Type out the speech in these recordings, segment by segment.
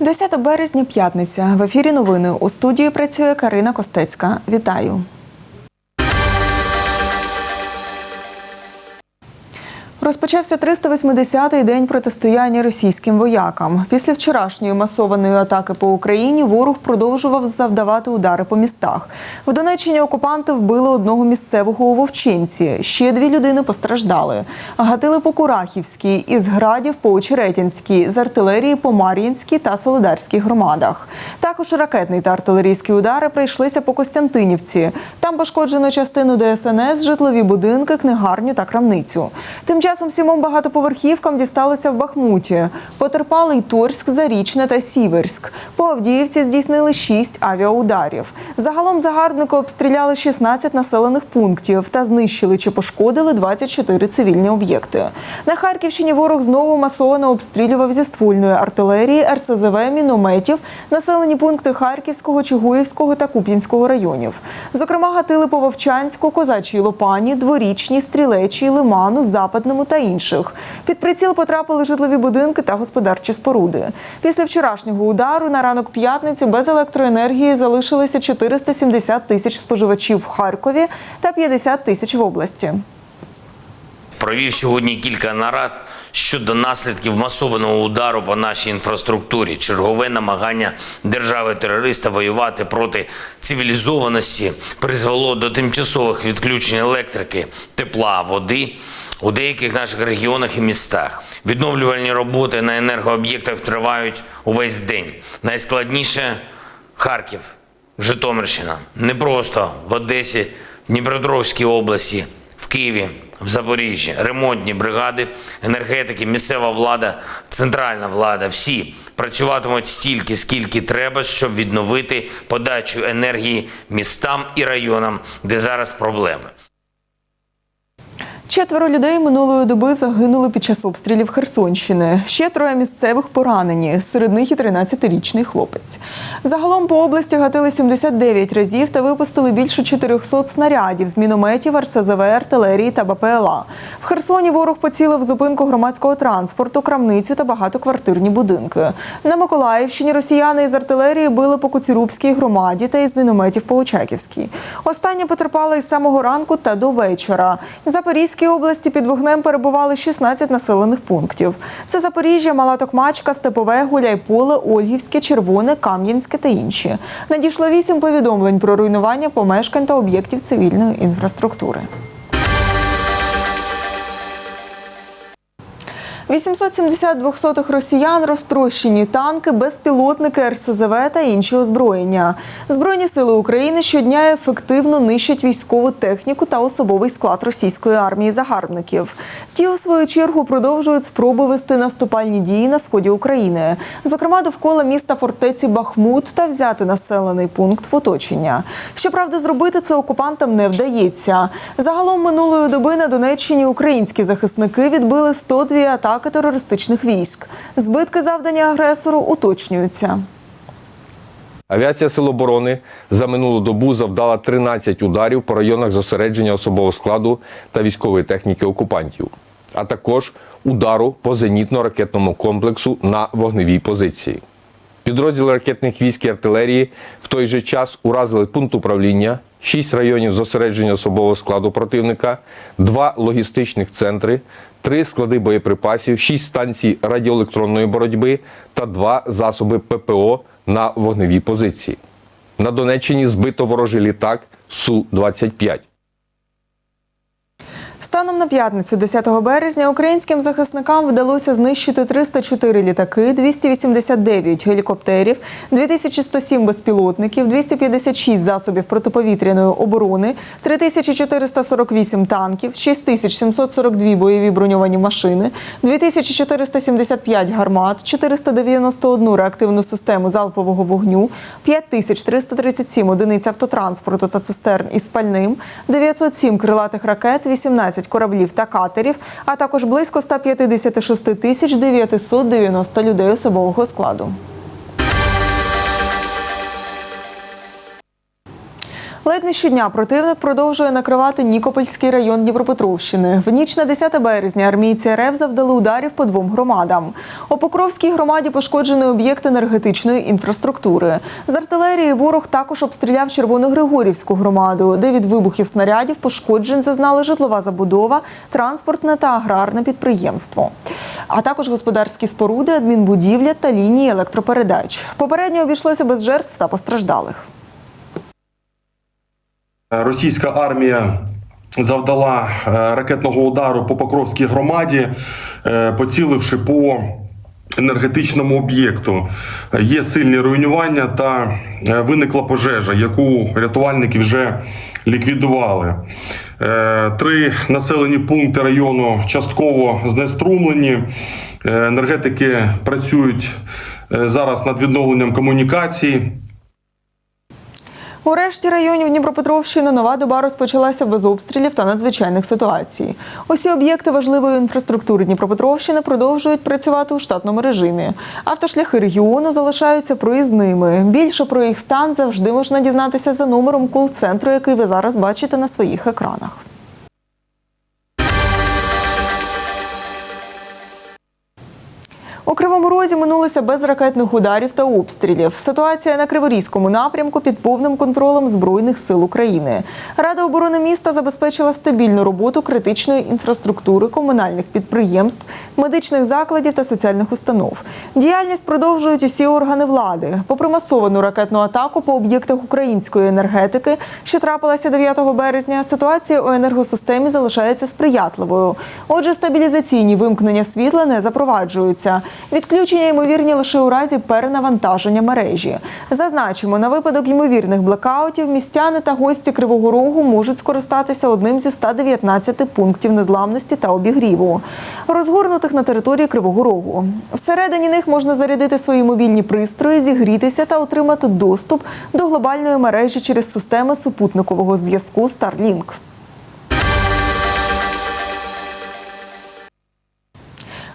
10 березня, п'ятниця. В ефірі новини. У студії працює Карина Костецька. Вітаю. Розпочався 380-й день протистояння російським воякам. Після вчорашньої масованої атаки по Україні ворог продовжував завдавати удари по містах. В Донеччині окупанти вбили одного місцевого у Вовчинці. Ще дві людини постраждали. Гатили по Курахівській, із градів по Очеретінській, з артилерії по Мар'їнській та Солидарській громадах. Також ракетний та артилерійські удари прийшлися по Костянтинівці. Там пошкоджено частину ДСНС, житлові будинки, книгарню та крамницю. Тим часом сімом багатоповерхівкам дісталося в Бахмуті. Потерпали й Торськ, Зарічне та Сіверськ. По Авдіївці здійснили шість авіаударів. Загалом загарбники обстріляли 16 населених пунктів та знищили чи пошкодили 24 цивільні об'єкти. На Харківщині ворог знову масово обстрілював зі ствольної артилерії, РСЗВ, мінометів, населені пункти Харківського, Чугуївського та Куп'янського районів. Зокрема, гатили по Вовчанську, Козачій Лопані, Дворічній, Стрілечій, Лиману, Западному та інших. Під приціл потрапили житлові будинки та господарчі споруди. Після вчорашнього удару на ранок п'ятниці без електроенергії залишилися 470 тисяч споживачів в Харкові та 50 тисяч в області. Провів сьогодні кілька нарад щодо наслідків масованого удару по нашій інфраструктурі, чергове намагання держави-терориста воювати проти цивілізованості призвело до тимчасових відключень електрики, тепла, води у деяких наших регіонах і містах. Відновлювальні роботи на енергооб'єктах тривають увесь день. Найскладніше Харків, Житомирщина. Не просто в Одесі, Дніпропетровській області, в Києві, в Запоріжжі, ремонтні бригади, енергетики, місцева влада, центральна влада. Всі працюватимуть стільки, скільки треба, щоб відновити подачу енергії містам і районам, де зараз проблеми. Четверо людей минулої доби загинули під час обстрілів Херсонщини. Ще троє місцевих поранені. Серед них і 13-річний хлопець. Загалом по області гатили 79 разів та випустили більше 400 снарядів з мінометів, РСЗВ, артилерії та БПЛА. В Херсоні ворог поцілив зупинку громадського транспорту, крамницю та багатоквартирні будинки. На Миколаївщині росіяни із артилерії били по Коцюрубській громаді та із мінометів по Очаківській. Остання потерпала із самого ранку та до вечора. В Запорізькій області під вогнем перебували 16 населених пунктів. Це Запоріжжя, Мала Токмачка, Степове, Гуляйполе, Ольгівське, Червоне, Кам'янське та інші. Надійшло вісім повідомлень про руйнування помешкань та об'єктів цивільної інфраструктури. 870 двохсотих росіян, розтрощені танки, безпілотники, РСЗВ та інші озброєння. Збройні сили України щодня ефективно нищать військову техніку та особовий склад російської армії загарбників. Ті, у свою чергу, продовжують спроби вести наступальні дії на сході України, зокрема довкола міста фортеці Бахмут та взяти населений пункт в оточення. Щоправда, зробити це окупантам не вдається. Загалом минулої доби на Донеччині українські захисники відбили 102 атаки терористичних військ. Збитки завдані агресору уточнюються. Авіація Сил оборони за минулу добу завдала 13 ударів по районах зосередження особового складу та військової техніки окупантів, а також удару по зенітно-ракетному комплексу на вогневій позиції. Підрозділи ракетних військ і артилерії в той же час уразили пункт управління, 6 районів зосередження особового складу противника, 2 логістичних центри, 3 склади боєприпасів, 6 станцій радіоелектронної боротьби та 2 засоби ППО на вогневій позиції. На Донеччині збито ворожий літак Су-25. Станом на п'ятницю, 10 березня, українським захисникам вдалося знищити 304 літаки, 289 гелікоптерів, 2107 безпілотників, 256 засобів протиповітряної оборони, 3448 танків, 6742 бойові броньовані машини, 2475 гармат, 491 реактивну систему залпового вогню, 5337 одиниць автотранспорту та цистерн із пальним, 907 крилатих ракет, 18 кораблів та катерів, а також близько 156 тисяч 990 людей особового складу. Ледь не щодня противник продовжує накривати Нікопольський район Дніпропетровщини. В ніч на 10 березня армійці РФ завдали ударів по двом громадам. У Покровській громаді пошкоджений об'єкт енергетичної інфраструктури. З артилерії ворог також обстріляв Червоногригорівську громаду, де від вибухів снарядів пошкоджень зазнали житлова забудова, транспортне та аграрне підприємство, а також господарські споруди, адмінбудівля та лінії електропередач. Попередньо обійшлося без жертв та постраждалих. Російська армія завдала е, ракетного удару по Покровській громаді, е, поціливши по енергетичному об'єкту. Е, Є сильні руйнування та е, виникла пожежа, яку рятувальники вже ліквідували. Е, Три населені пункти району частково знеструмлені. Е, Енергетики працюють е, зараз над відновленням комунікацій. У решті районів Дніпропетровщини нова доба розпочалася без обстрілів та надзвичайних ситуацій. Усі об'єкти важливої інфраструктури Дніпропетровщини продовжують працювати у штатному режимі. Автошляхи регіону залишаються проїзними. Більше про їх стан завжди можна дізнатися за номером кол-центру, який ви зараз бачите на своїх екранах. У Кривому Розі минулося без ракетних ударів та обстрілів. Ситуація на Криворізькому напрямку під повним контролем Збройних сил України. Рада оборони міста забезпечила стабільну роботу критичної інфраструктури комунальних підприємств, медичних закладів та соціальних установ. Діяльність продовжують усі органи влади. Попри масовану ракетну атаку по об'єктах української енергетики, що трапилася 9 березня, ситуація у енергосистемі залишається сприятливою. Отже, стабілізаційні вимкнення світла не запроваджуються. Відключення ймовірні лише у разі перенавантаження мережі. Зазначимо, на випадок ймовірних блекаутів містяни та гості Кривого Рогу можуть скористатися одним зі 119 пунктів незламності та обігріву, розгорнутих на території Кривого Рогу. Всередині них можна зарядити свої мобільні пристрої, зігрітися та отримати доступ до глобальної мережі через системи супутникового зв'язку Starlink.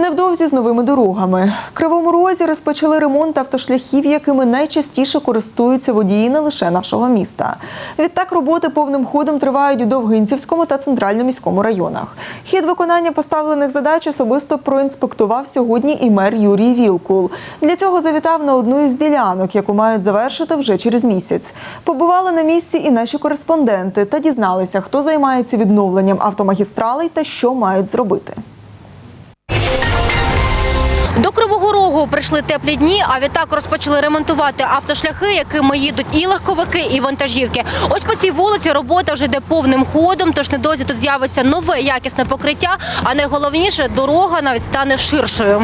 Невдовзі з новими дорогами. В Кривому Розі розпочали ремонт автошляхів, якими найчастіше користуються водії не лише нашого міста. Відтак роботи повним ходом тривають у Довгинцівському та центрально-міському районах. Хід виконання поставлених задач особисто проінспектував сьогодні і мер Юрій Вілкул. Для цього завітав на одну із ділянок, яку мають завершити вже через місяць. Побували на місці і наші кореспонденти та дізналися, хто займається відновленням автомагістралей та що мають зробити. Кривого прийшли теплі дні, а відтак розпочали ремонтувати автошляхи, якими їдуть і легковики, і вантажівки. Ось по цій вулиці робота вже йде повним ходом, тож недовзі тут з'явиться нове якісне покриття, а найголовніше дорога навіть стане ширшою.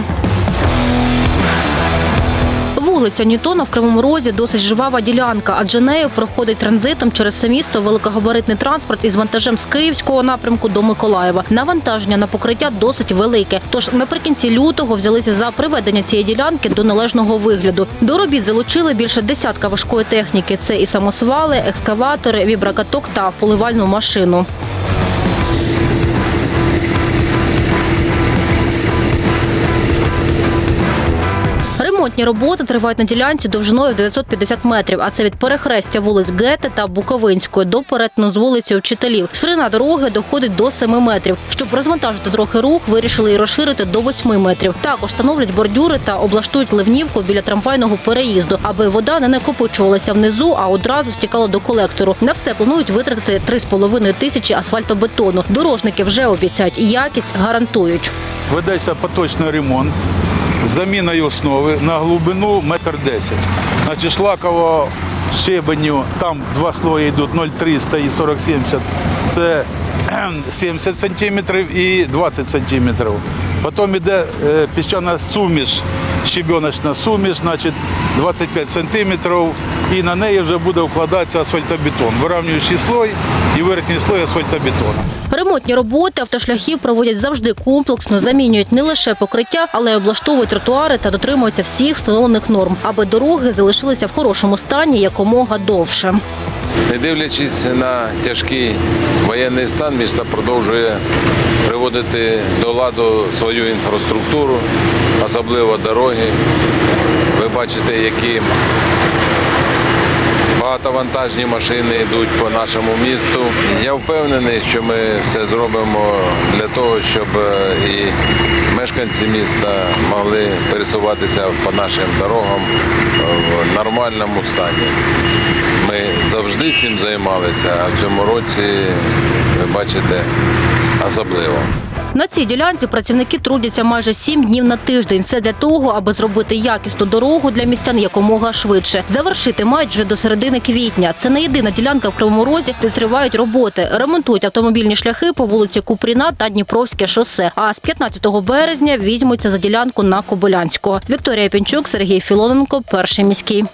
Вулиця Ньютона в Кривому Розі досить жвава ділянка, адже нею проходить транзитом через все місто великогабаритний транспорт із вантажем з Київського напрямку до Миколаєва. Навантаження на покриття досить велике. Тож наприкінці лютого взялися за приведення цієї ділянки до належного вигляду. До робіт залучили більше десятка важкої техніки. Це і самосвали, екскаватори, вібракаток та поливальну машину. Ремонтні роботи тривають на ділянці довжиною 950 метрів, а це від перехрестя вулиць Гети та Буковинської до перетину з вулицею вчителів. Ширина дороги доходить до 7 метрів. Щоб розвантажити трохи рух, вирішили і розширити до 8 метрів. Також встановлять бордюри та облаштують ливнівку біля трамвайного переїзду, аби вода не накопичувалася внизу, а одразу стікала до колектору. На все планують витратити 3,5 тисячі асфальтобетону. Дорожники вже обіцяють якість гарантують. Ведеться поточний ремонт заміною основи на глибину 1,10 м. Значить, шлаково щебеню, там два слої йдуть 0,300 і 40-70. Це кхем, 70 сантиметрів і 20 сантиметрів. Потім йде е, піщана суміш, щебеночна суміш, значить 25 сантиметрів, і на неї вже буде вкладатися асфальтобетон, вирівнюючий слой і верхній слой асфальтобетону. Ремонтні роботи автошляхів проводять завжди комплексно, замінюють не лише покриття, але й облаштовують тротуари та дотримуються всіх встановлених норм, аби дороги залишилися в хорошому стані якомога довше. Не дивлячись на тяжкий воєнний стан, місто продовжує приводити до ладу свою інфраструктуру, особливо дороги. Ви бачите, які багатовантажні машини йдуть по нашому місту. Я впевнений, що ми все зробимо для того, щоб е, і мешканці міста могли пересуватися по нашим дорогам в нормальному стані. Ми завжди цим займалися, а в цьому році, ви бачите, особливо. На цій ділянці працівники трудяться майже сім днів на тиждень. Все для того, аби зробити якісну дорогу для містян якомога швидше. Завершити мають вже до середини квітня. Це не єдина ділянка в Кривому Розі, де тривають роботи. Ремонтують автомобільні шляхи по вулиці Купріна та Дніпровське шосе. А з 15 березня візьмуться за ділянку на Кобилянського. Вікторія Пінчук, Сергій Філоненко, перший міський.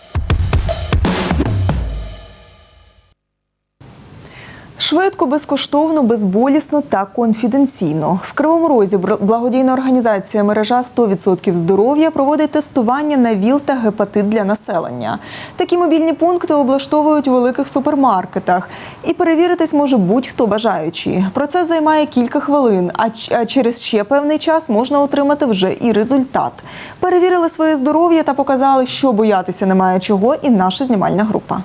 Швидко, безкоштовно, безболісно та конфіденційно. В Кривому Розі благодійна організація мережа 100% здоров'я проводить тестування на ВІЛ та гепатит для населення. Такі мобільні пункти облаштовують у великих супермаркетах, і перевіритись може будь-хто бажаючий. Процес займає кілька хвилин, а через ще певний час можна отримати вже і результат. Перевірили своє здоров'я та показали, що боятися немає чого, і наша знімальна група.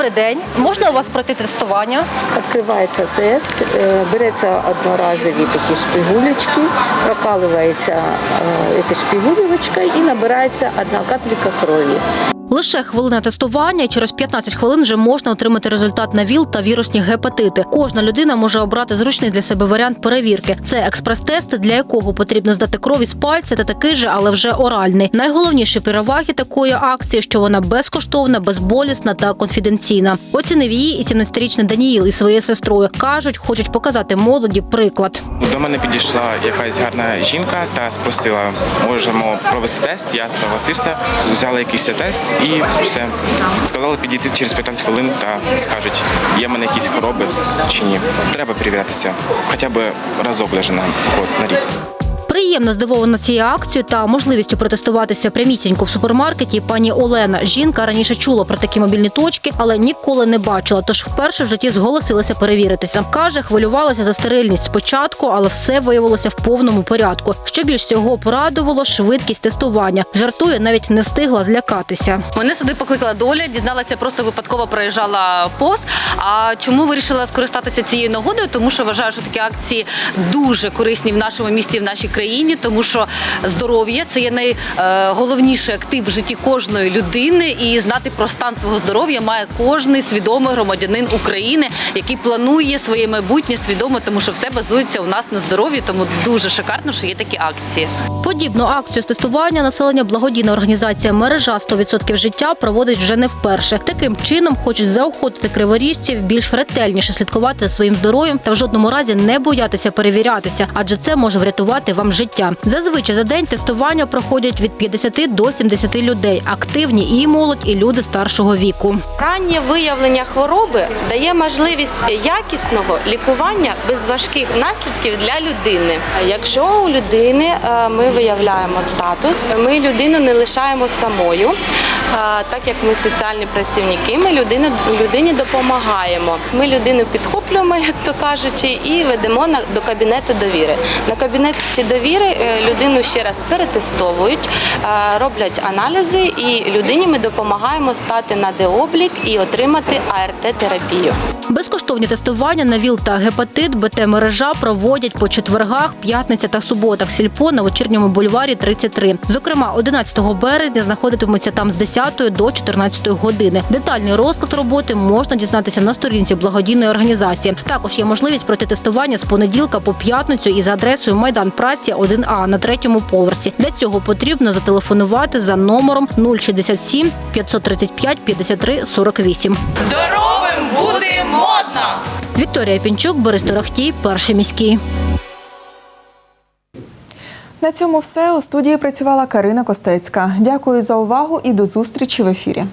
Добрий день. Можна у вас пройти тестування? Відкривається тест, е, береться одноразові такі шпигулечки, прокалується ця шпигулечка і набирається одна капліка крові. Лише хвилина тестування, і через 15 хвилин вже можна отримати результат на ВІЛ та вірусні гепатити. Кожна людина може обрати зручний для себе варіант перевірки. Це експрес-тест, для якого потрібно здати кров із пальця та такий же, але вже оральний. Найголовніші переваги такої акції, що вона безкоштовна, безболісна та конфіденційна. Оцінив її і 17-річний Даніїл із своєю сестрою. кажуть, хочуть показати молоді приклад. До мене підійшла якась гарна жінка та спросила, можемо провести тест. Я согласився, взяли якийсь тест і все. Сказали підійти через 15 хвилин та скажуть, є в мене якісь хвороби чи ні. Треба перевірятися хоча б разок даже на рік. Приємно здивована цією акцією та можливістю протестуватися прямісінько в супермаркеті. Пані Олена жінка раніше чула про такі мобільні точки, але ніколи не бачила. Тож вперше в житті зголосилася перевіритися. каже, хвилювалася за стерильність спочатку, але все виявилося в повному порядку. Що більш всього порадувало швидкість тестування. Жартує, навіть не встигла злякатися. Мене сюди покликала доля, дізналася, просто випадково проїжджала повз. А чому вирішила скористатися цією нагодою? Тому що вважаю, що такі акції дуже корисні в нашому місті, в нашій країні, тому що здоров'я це є найголовніший актив в житті кожної людини, і знати про стан свого здоров'я має кожний свідомий громадянин України, який планує своє майбутнє свідомо, тому що все базується у нас на здоров'ї. Тому дуже шикарно, що є такі акції. Подібну акцію з тестування населення благодійна організація мережа 100% життя проводить вже не вперше. Таким чином хочуть заохотити криворіжців більш ретельніше слідкувати за своїм здоров'ям та в жодному разі не боятися перевірятися, адже це може врятувати вам життя. Зазвичай за день тестування проходять від 50 до 70 людей. Активні і молодь, і люди старшого віку. Раннє виявлення хвороби дає можливість якісного лікування без важких наслідків для людини. Якщо у людини е, ми виявляємо статус, ми людину не лишаємо самою, е, так як ми соціальні працівники, ми людини, людині допомагаємо. Ми людину підхоплюємо, як то кажучи, і ведемо на до кабінету довіри. На кабінеті довіри е, людину ще раз перетестовують, е, роблять аналізи, і людині ми допомагаємо стати на деоблік і отримати АРТ-терапію. Безкоштовні тестування на ВІЛ та гепатит БТ мережа проводять по четвергах, п'ятниця та суботах. Сільпо на вечірньому бульварі 33. Зокрема, 11 березня знаходитимуться там з 10 до 14 години. Детальний розклад роботи можна дізнатися на сторінці благодійної організації. Також є можливість пройти тестування з понеділка по п'ятницю із адресою Майдан Праці 1А на третьому поверсі. Для цього потрібно зателефонувати за номером 067 535 53 48. Здоровим бути модно! Вікторія Пінчук, Борис Торохтій, перший міський. На цьому все у студії працювала Карина Костецька. Дякую за увагу і до зустрічі в ефірі.